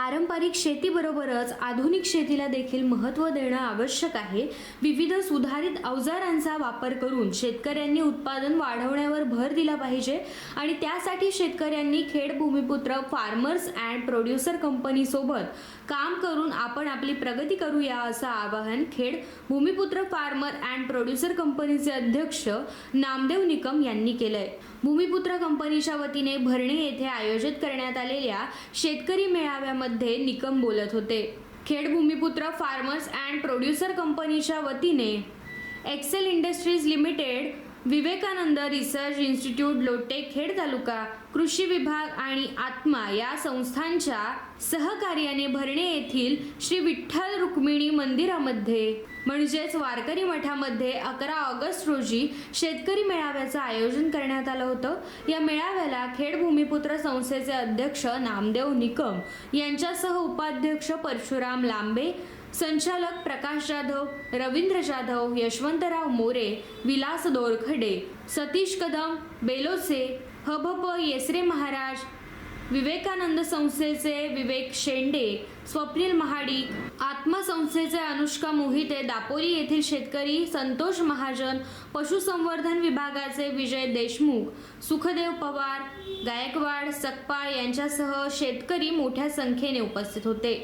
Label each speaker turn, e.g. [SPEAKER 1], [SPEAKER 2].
[SPEAKER 1] पारंपरिक शेतीबरोबरच आधुनिक शेतीला देखील महत्त्व देणं आवश्यक आहे. विविध सुधारित अवजारांचा वापर करून शेतकऱ्यांनी उत्पादन वाढवण्यावर भर दिला पाहिजे आणि त्यासाठी शेतकऱ्यांनी Khed Bhumiputra farmers and producer कंपनीसोबत काम करून आपण आपली प्रगती करूया असं आवाहन Khed Bhumiputra farmer and producer कंपनीचे अध्यक्ष नामदेव निकम यांनी केलंय. भूमिपुत्र कंपनीच्या वतीने भरणे येथे आयोजित करण्यात आलेल्या शेतकरी मेळाव्यामध्ये निकम बोलत होते. Khed Bhumiputra farmers and producer कंपनीच्या वतीने Excel Industries Limited Vivekananda research institute Lote Khed taluka कृषी विभाग आणि आत्मा या संस्थांच्या सहकार्याने भरणे येथील श्री विठ्ठल रुक्मिणी मंदिरामध्ये म्हणजेच वारकरी मठामध्ये अकरा ऑगस्ट रोजी शेतकरी मेळाव्याचं आयोजन करण्यात आलं होतं. या मेळाव्याला खेड भूमिपुत्र संस्थेचे अध्यक्ष नामदेव निकम यांच्यासह उपाध्यक्ष परशुराम लांबे संचालक प्रकाश जाधव रवींद्र जाधव यशवंतराव मोरे विलास दोरखडे सतीश कदम बेलोसे हभप येसरे महाराज विवेकानंद संस्थेचे विवेक शेंडे स्वप्नील महाडिक आत्मसंस्थेचे अनुष्का मोहिते दापोली येथील शेतकरी संतोष महाजन पशुसंवर्धन विभागाचे विजय देशमुख सुखदेव पवार गायकवाड सकपाळ यांच्यासह शेतकरी मोठ्या संख्येने उपस्थित होते.